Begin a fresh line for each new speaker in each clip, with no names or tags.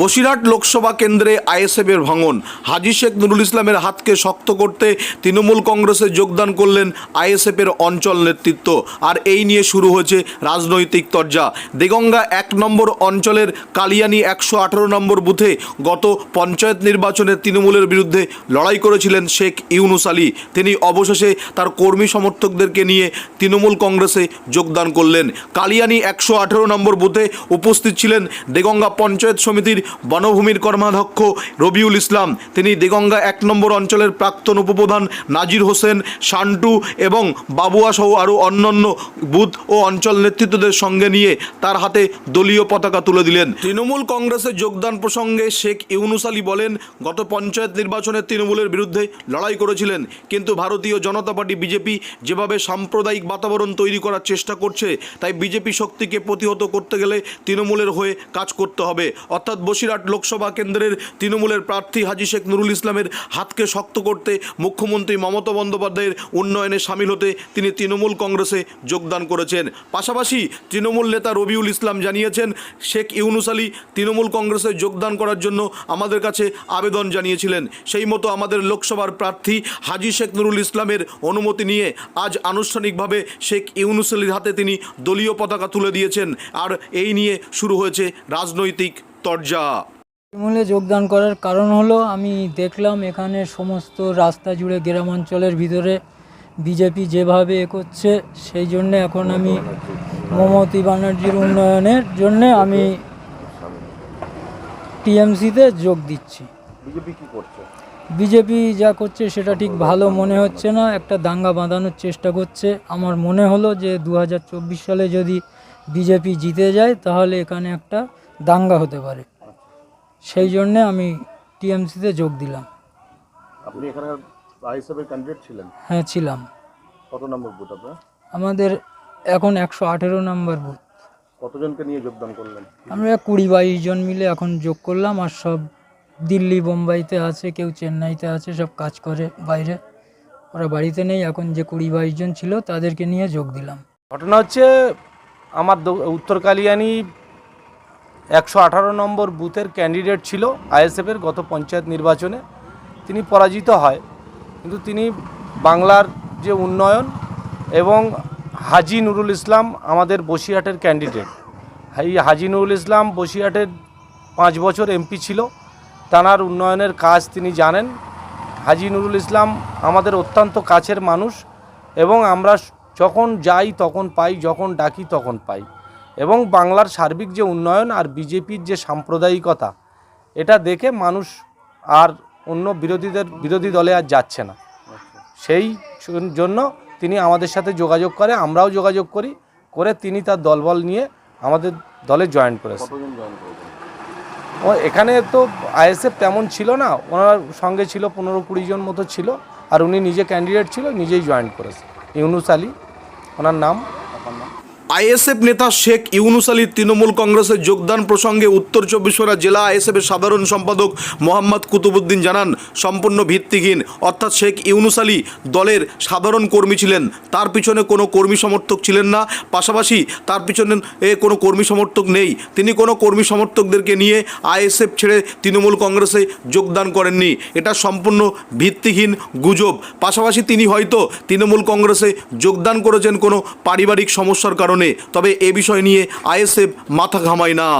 বসিরহাট লোকসভা কেন্দ্রে আইএসএফের ভাঙন। হাজি শেখ নুরুল ইসলামের হাতকে শক্ত করতে তৃণমূল কংগ্রেসে যোগদান করলেন আইএসএফের অঞ্চল নেতৃত্ব। আর এই নিয়ে শুরু হয়েছে রাজনৈতিক তরজা। দেগঙ্গা এক নম্বর অঞ্চলের কালিয়ানি একশো আঠারো নম্বর বুথে গত পঞ্চায়েত নির্বাচনে তৃণমূলের বিরুদ্ধে লড়াই করেছিলেন শেখ ইউনুস আলী। তিনি অবশেষে তার কর্মী সমর্থকদেরকে নিয়ে তৃণমূল কংগ্রেসে যোগদান করলেন। কালিয়ানি একশো আঠেরো নম্বর বুথে উপস্থিত ছিলেন দেগঙ্গা পঞ্চায়েত সমিতির বনভূমির কর্মাধ্যক্ষ রবিউল ইসলাম, তিনি দেগঙ্গা এক নম্বর অঞ্চলের প্রাক্তন উপপ্রধান নাজির হোসেন, শান্টু এবং বাবুয়া সহ আরও অন্যান্য বুথ ও অঞ্চল নেতৃত্বদের সঙ্গে নিয়ে তার হাতে দলীয় পতাকা তুলে দিলেন। তৃণমূল কংগ্রেসের যোগদান প্রসঙ্গে শেখ ইউনুস আলী বলেন, গত পঞ্চায়েত নির্বাচনে তৃণমূলের বিরুদ্ধে লড়াই করেছিলেন, কিন্তু ভারতীয় জনতা পার্টি বিজেপি যেভাবে সাম্প্রদায়িক বাতাবরণ তৈরি করার চেষ্টা করছে, তাই বিজেপি শক্তিকে প্রতিহত করতে গেলে তৃণমূলের হয়ে কাজ করতে হবে। অর্থাৎ বসিরহাট লোকসভা কেন্দ্রের তৃণমূলের প্রার্থী হাজি শেখ নুরুল ইসলামের হাতকে শক্ত করতে মুখ্যমন্ত্রী মমতা বন্দ্যোপাধ্যায়ের উন্নয়নে সামিল হতে তিনি তৃণমূল কংগ্রেসে যোগদান করেছেন। পাশাপাশি তৃণমূল নেতা রবিউল ইসলাম জানিয়েছেন, শেখ ইউনুস আলী তৃণমূল কংগ্রেসে যোগদান করার জন্য আমাদের কাছে আবেদন জানিয়েছিলেন। সেই মতো আমাদের লোকসভার প্রার্থী হাজি শেখ নুরুল ইসলামের অনুমতি নিয়ে আজ আনুষ্ঠানিকভাবে শেখ ইউনুস আলীর হাতে তিনি দলীয় পতাকা তুলে দিয়েছেন। আর এই নিয়ে শুরু হয়েছে রাজনৈতিক তরজা
তৃণমূলে যোগদান করার কারণ হলো আমি দেখলাম এখানে সমস্ত রাস্তা জুড়ে গ্রামাঞ্চলের ভিতরে বিজেপি যেভাবে এগোচ্ছে সেই জন্য এখন আমি মমতা ব্যানার্জির উন্নয়নের জন্যে আমি টিএমসিতে যোগ দিচ্ছি।
বিজেপি কি করছে?
বিজেপি যা করছে সেটা ঠিক ভালো মনে হচ্ছে না একটা দাঙ্গা বাঁধানোর চেষ্টা করছে। আমার মনে হলো যে দু হাজার চব্বিশ সালে যদি বিজেপি জিতে যায় তাহলে এখানে একটা দাঙ্গা হতে পারে। সেই জন্যে আমি টিএমসিতে যোগ দিলাম।
আপনি এখানে আইএসএফের ক্যান্ডিডেট ছিলেন?
হ্যাঁ ছিলাম।
কত নম্বর বুথ আপনার?
আমাদের এখন একশো আঠেরো নম্বর বুথ।
কতজনকে নিয়ে যোগদান করলেন?
আমরা কুড়ি বাইশ জন মিলে এখন যোগ করলাম আর সব দিল্লি বোম্বাইতে আছে কেউ চেন্নাইতে আছে সব কাজ করে বাইরে। ওরা বাড়িতে নেই এখন যে কুড়ি বাইশ জন ছিল তাদেরকে নিয়ে যোগ দিলাম।
ঘটনা হচ্ছে আমার দ- উত্তর কালিয়ানি একশো আঠারো নম্বর বুথের ক্যান্ডিডেট ছিল আইএসএফের গত পঞ্চায়েত নির্বাচনে। তিনি পরাজিত হয়। কিন্তু তিনি বাংলার যে উন্নয়ন এবং হাজি নুরুল ইসলাম আমাদের বসিরহাটের ক্যান্ডিডেট। এই হাজি নুরুল ইসলাম বসিরহাটের পাঁচ বছর এমপি ছিল। তানার উন্নয়নের কাজ তিনি জানেন। হাজি নুরুল ইসলাম আমাদের অত্যন্ত কাছের মানুষ এবং আমরা যখন যাই তখন পাই, যখন ডাকি তখন পাই। এবং বাংলার সার্বিক যে উন্নয়ন আর বিজেপির যে সাম্প্রদায়িকতা এটা দেখে মানুষ আর অন্য বিরোধীদের বিরোধী দলে আর যাচ্ছে না। সেই জন্য তিনি আমাদের সাথে যোগাযোগ করে আমরাও যোগাযোগ করি করে তিনি তার দলবল নিয়ে আমাদের দলে জয়েন করেছে। ও এখানে তো আইএসএফ তেমন ছিল না ওনার সঙ্গে ছিল পনেরো কুড়ি জন মতো ছিল আর উনি নিজে ক্যান্ডিডেট ছিল নিজেই জয়েন করেছে। ইউনুস আলী ওনার নাম।
আইএসএফ নেতা শেখ ইউনুস আলী তৃণমূল কংগ্রেসের যোগদান প্রসঙ্গে উত্তর চব্বিশ পরগনা জেলা আইএসএফের সাধারণ সম্পাদক মোহাম্মদ কুতুবুদ্দিন জানান, সম্পূর্ণ ভিত্তিহীন। অর্থাৎ শেখ ইউনুস আলী দলের সাধারণ কর্মী ছিলেন। তার পিছনে কোনো কর্মী সমর্থক ছিলেন না। পাশাপাশি তার পিছনে এ কোনো কর্মী সমর্থক নেই। তিনি কোনো কর্মী সমর্থকদেরকে নিয়ে আইএসএফ ছেড়ে তৃণমূল কংগ্রেসে যোগদান করেননি। এটা সম্পূর্ণ ভিত্তিহীন গুজব। পাশাপাশি তিনি হয়তো তৃণমূল কংগ্রেসে যোগদান করেছেন কোনো পারিবারিক সমস্যার কারণে। তবে এ বিষয় নিয়ে আইএসএফ মাথা ঘামায় না।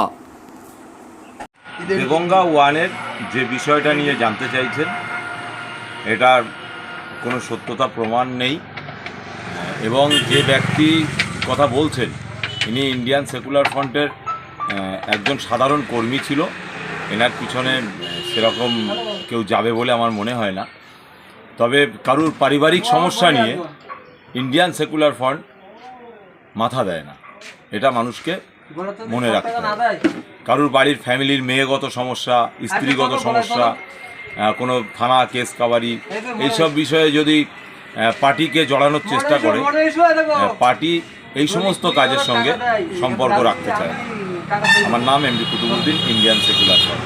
দেগঙ্গা ওয়ানের যে বিষয়টা নিয়ে জানতে চাইছেন, এটার কোনো সত্যতা প্রমাণ নেই। এবং যে ব্যক্তি কথা বলছেন, ইনি ইন্ডিয়ান সেকুলার ফ্রন্টের একজন সাধারণ কর্মী ছিল। এনার পিছনে সেরকম কেউ যাবে বলে আমার মনে হয় না। তবে কারুর পারিবারিক সমস্যা নিয়ে ইন্ডিয়ান সেকুলার ফ্রন্ট মাথা দেয় না। এটা মানুষকে মনে রাখতে হবে। কারুর বাড়ির ফ্যামিলির মেয়েগত সমস্যা স্ত্রীগত সমস্যা কোনো থানা কেস কাবারি এইসব বিষয়ে যদি পার্টিকে জড়ানোর চেষ্টা করে পার্টি এই সমস্ত কাজের সঙ্গে সম্পর্ক রাখতে চায় আমার নাম MD Kutubuddin Indian secular front